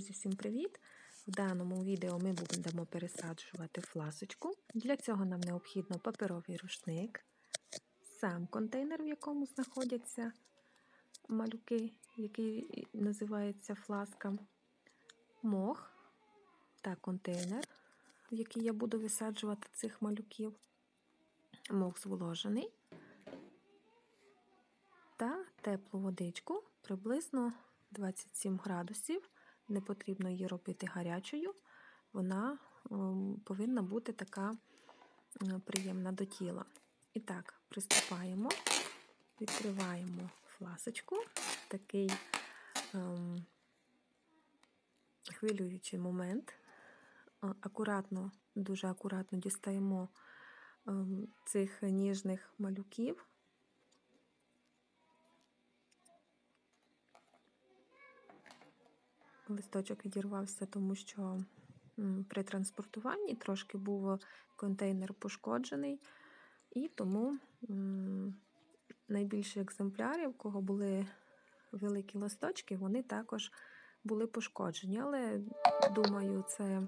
Друзі, всім привіт! В даному відео ми будемо пересаджувати фласочку. Для цього нам необхідно паперовий рушник, сам контейнер, в якому знаходяться малюки, який називається фласка, мох та контейнер, в який я буду висаджувати цих малюків, мох зволожений та теплу водичку приблизно 27 градусів. Не потрібно її робити гарячою, вона повинна бути така приємна до тіла. І так, приступаємо, відкриваємо фласочку, такий ем, хвилюючий момент. Акуратно, дуже акуратно дістаємо ем, цих ніжних малюків. Листочок відірвався, тому що при транспортуванні трошки був контейнер пошкоджений, і тому найбільші екземпляри, в кого були великі листочки, вони також були пошкоджені. Але, думаю, це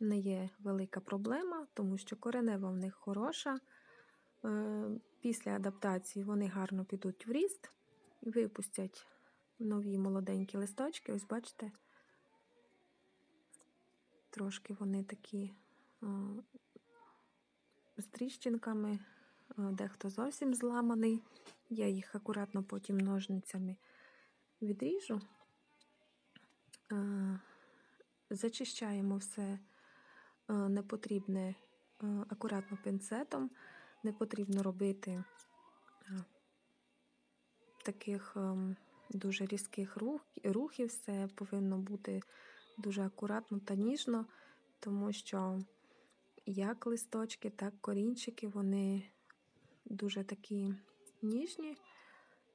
не є велика проблема, тому що коренева в них хороша. Е, після адаптації вони гарно підуть в ріст і випустять нові молоденькі листочки. Ось бачите, Трошки вони такі з тріщинками, дехто зовсім зламаний. Я їх акуратно потім ножницями відріжу. Зачищаємо все непотрібне акуратно пінцетом, не потрібно робити таких дуже різких рухів, все повинно бути дуже акуратно та ніжно, тому що як листочки, так корінчики, вони дуже такі ніжні.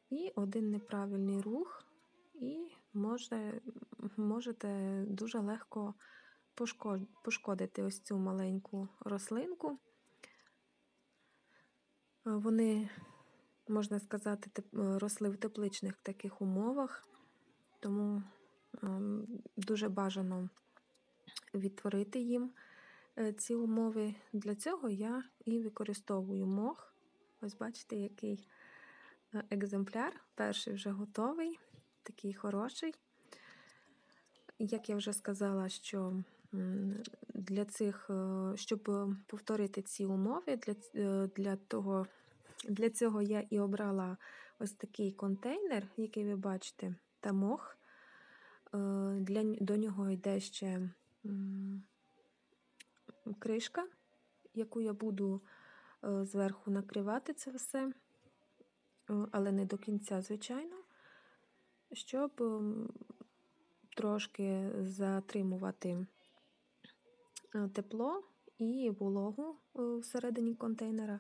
І один неправильний рух, і може, можете дуже легко пошкодити ось цю маленьку рослинку. Вони, можна сказати, росли в тепличних таких умовах, тому дуже бажано відтворити їм е, ці умови. Для цього я і використовую мох. Ось бачите, який е, екземпляр. Перший вже готовий, такий хороший. Як я вже сказала, що для цих, е, щоб повторити ці умови, для для, того, для цього я і обрала ось такий контейнер, який ви бачите, та мох. Е, для, До нього йде ще кришка, яку я буду е, зверху накривати це все, е, але не до кінця, звичайно, щоб трошки затримувати тепло і вологу всередині контейнера,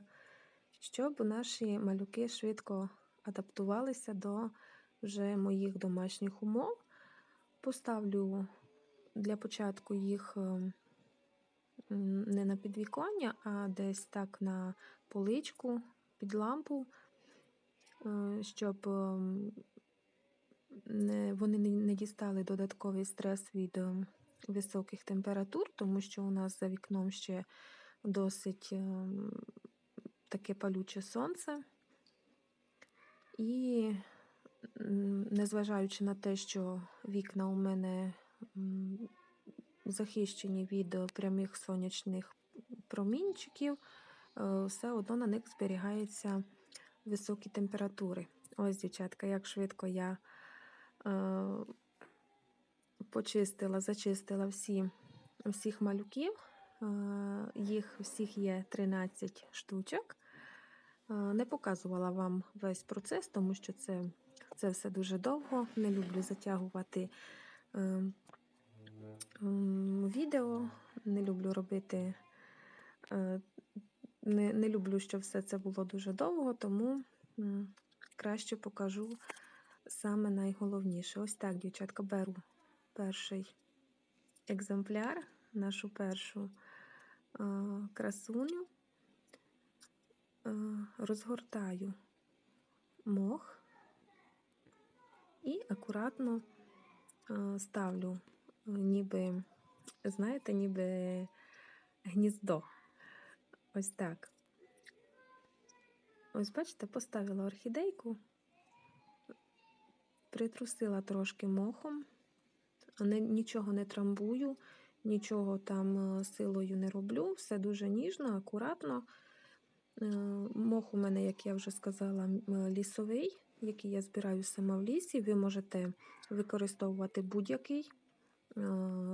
щоб наші малюки швидко адаптувалися до вже моїх домашніх умов. Поставлю для початку їх е, не на підвіконня, а десь так на поличку під лампу, е, щоб е, вони не дістали додатковий стрес від високих температур, тому що у нас за вікном ще досить таке палюче сонце. І незважаючи на те, що вікна у мене захищені від прямих сонячних промінчиків, е, все одно на них зберігаються високі температури. Ось, дівчатка, як швидко я е, почистила, зачистила всі, всіх малюків. Е, їх всіх є 13 штучок. Не показувала вам весь процес, тому що це це все дуже довго. Не люблю затягувати е, відео, не люблю робити, е, не, не люблю, щоб все це було дуже довго, тому е, краще покажу саме найголовніше. Ось так, дівчатка, беру перший екземпляр, нашу першу е, красуню, е, розгортаю мох і акуратно е, ставлю ніби, знаєте, ніби гніздо. Ось так. Ось, бачите, поставила орхідейку, притрусила трошки мохом, нічого не трамбую, нічого там е, силою не роблю, все дуже ніжно, акуратно. Е, Мох у мене, як я вже сказала, е, лісовий, який я збираю сама в лісі. Ви можете використовувати будь-який е,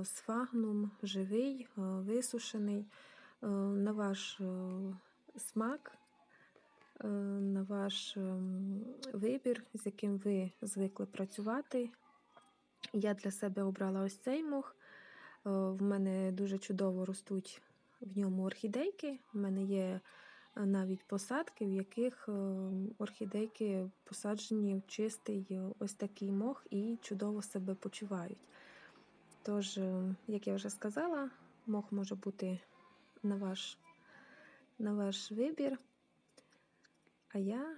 сфагнум, живий, е, висушений, е, на ваш е, смак, е, на ваш вибір, з яким ви звикли працювати. Я для себе обрала ось цей мох. Е, В мене дуже чудово ростуть в ньому орхідейки. У мене є е, навіть посадки, в яких е, орхідейки посаджені в чистий е, ось такий мох і чудово себе почувають. Тож, е, як я вже сказала, мох може бути на ваш, на ваш вибір. А я,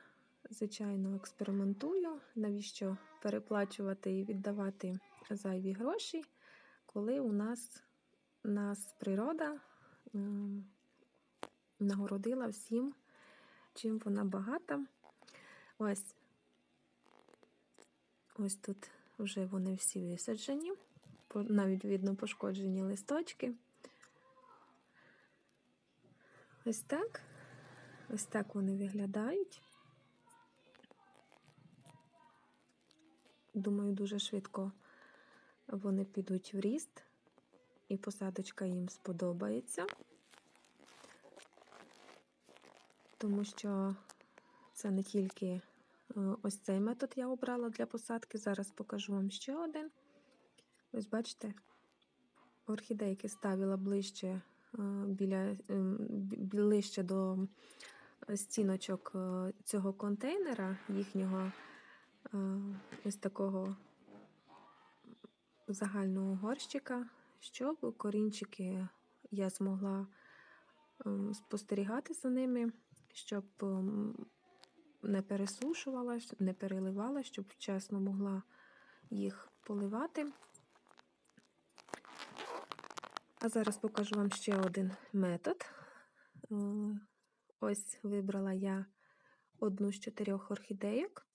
звичайно, експериментую, навіщо переплачувати і віддавати зайві гроші, коли у нас, нас природа ем, нагородила всім, чим вона багата. Ось, ось тут вже вони всі висаджені, навіть видно пошкоджені листочки. Ось так. Ось так вони виглядають. Думаю, дуже швидко вони підуть в ріст, і посадочка їм сподобається, тому що це не тільки е, ось цей метод я обрала для посадки. Зараз покажу вам ще один. Ось бачите, орхідейки ставила ближче е, біля ем, ближче до стіночок е, цього контейнера, їхнього е, ось такого загального горщика, щоб корінчики я змогла ем, спостерігати за ними, щоб ем, не пересушувала, не переливала, щоб вчасно могла їх поливати. А зараз покажу вам ще один метод. Е, Ось вибрала я одну з чотирьох орхідейок.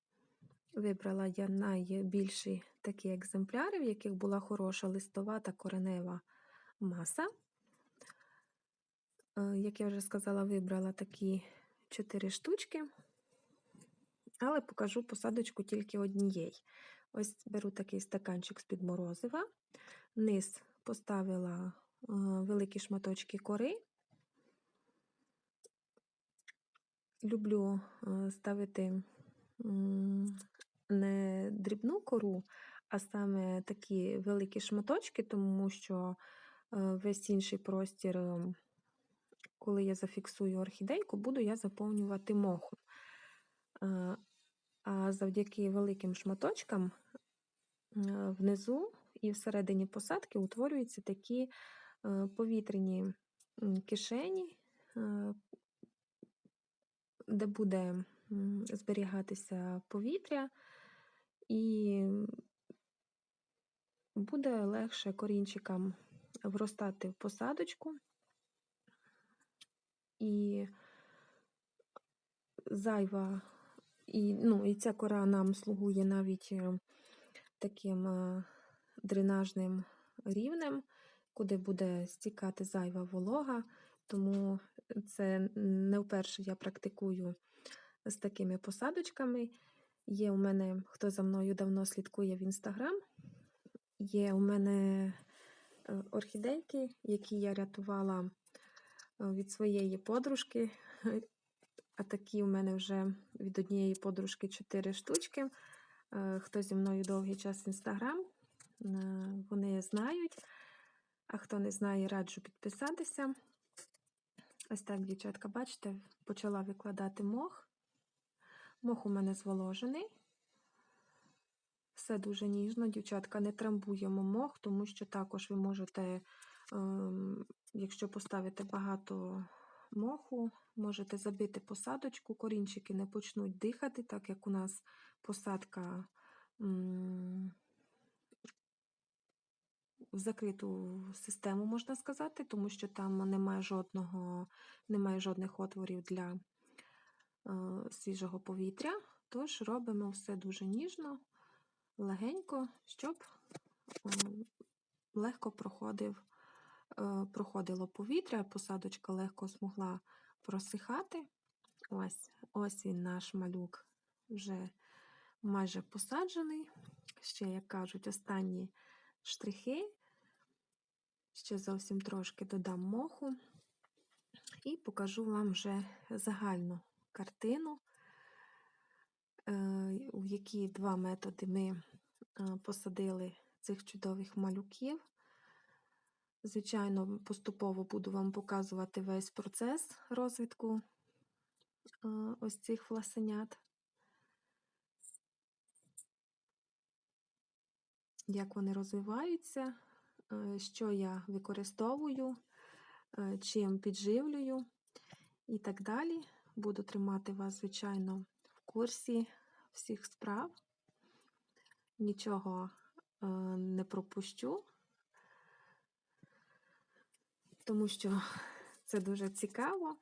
Вибрала я найбільші такі екземпляри, в яких була хороша листова та коренева маса. Е, Як я вже сказала, вибрала такі чотири штучки, але покажу посадочку тільки однієї. Ось беру такий стаканчик з-під морозива, низ поставила е, великі шматочки кори. Люблю е, ставити не дрібну кору, а саме такі великі шматочки, тому що е, весь інший простір, коли я зафіксую орхідейку, буду я заповнювати мохом. Е, А завдяки великим шматочкам е, внизу і всередині посадки утворюються такі е, повітряні кишені, де буде зберігатися повітря, і буде легше корінчикам вростати в посадочку. І зайва, і, ну, і ця кора нам слугує навіть е, таким е, дренажним рівнем, куди буде стікати зайва волога. Тому це не вперше я практикую з такими посадочками. Є у мене, хто за мною давно слідкує в інстаграм, є у мене е, орхідейки, які я рятувала від своєї подружки. А такі у мене вже від однієї подружки 4 штучки. Е, Хто зі мною довгий час в інстаграм, е, вони знають. А хто не знає, раджу підписатися. Ось так, дівчатка, бачите, почала викладати мох. Мох у мене зволожений. Все дуже ніжно, дівчатка, не трамбуємо мох, тому що також ви можете, якщо поставите багато моху, можете забити посадочку, корінчики не почнуть дихати, так як у нас посадка в закриту систему, можна сказати, тому що там немає жодного, немає жодних отворів для е, свіжого повітря. Тож робимо все дуже ніжно, легенько, щоб е, легко проходив, проходило повітря, посадочка легко змогла просихати. Ось, ось він наш малюк вже майже посаджений. Ще, як кажуть, останні штрихи. Ще зовсім трошки додам моху і покажу вам вже загальну картину, е, в які два методи ми е, посадили цих чудових малюків. Звичайно, поступово буду вам показувати весь процес розвитку ось цих фласенят. Як вони розвиваються, е, що я використовую, е, чим підживлюю і так далі. Буду тримати вас, звичайно, в курсі всіх справ. Нічого е, не пропущу, тому що це дуже цікаво.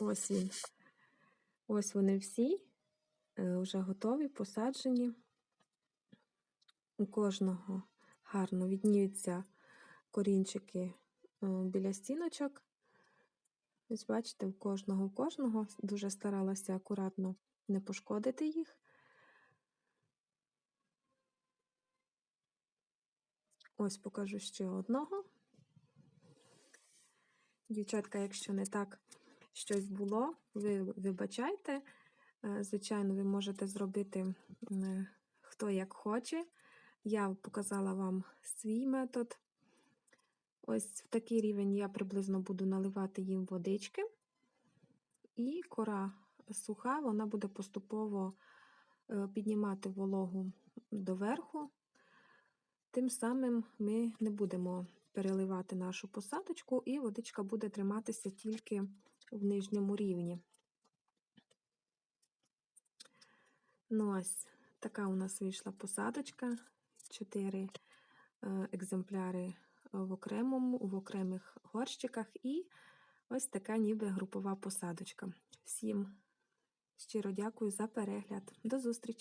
Ось він. Ось вони всі вже готові, посаджені. У кожного гарно відніються корінчики біля стіночок. Ось, бачите, у кожного, у кожного дуже старалася акуратно не пошкодити їх. Ось покажу ще одного. Дівчатка, якщо не так щось було, ви вибачайте. Звичайно, ви можете зробити хто як хоче. Я показала вам свій метод. Ось в такий рівень я приблизно буду наливати їм водички, і кора суха, вона буде поступово е, піднімати вологу доверху. Тим самим ми не будемо переливати нашу посадочку, і водичка буде триматися тільки в нижньому рівні. Ну, ось така у нас вийшла посадочка. 4 е, екземпляри в окремому, в окремих горщиках, і ось така ніби групова посадочка. Всім щиро дякую за перегляд. До зустрічі!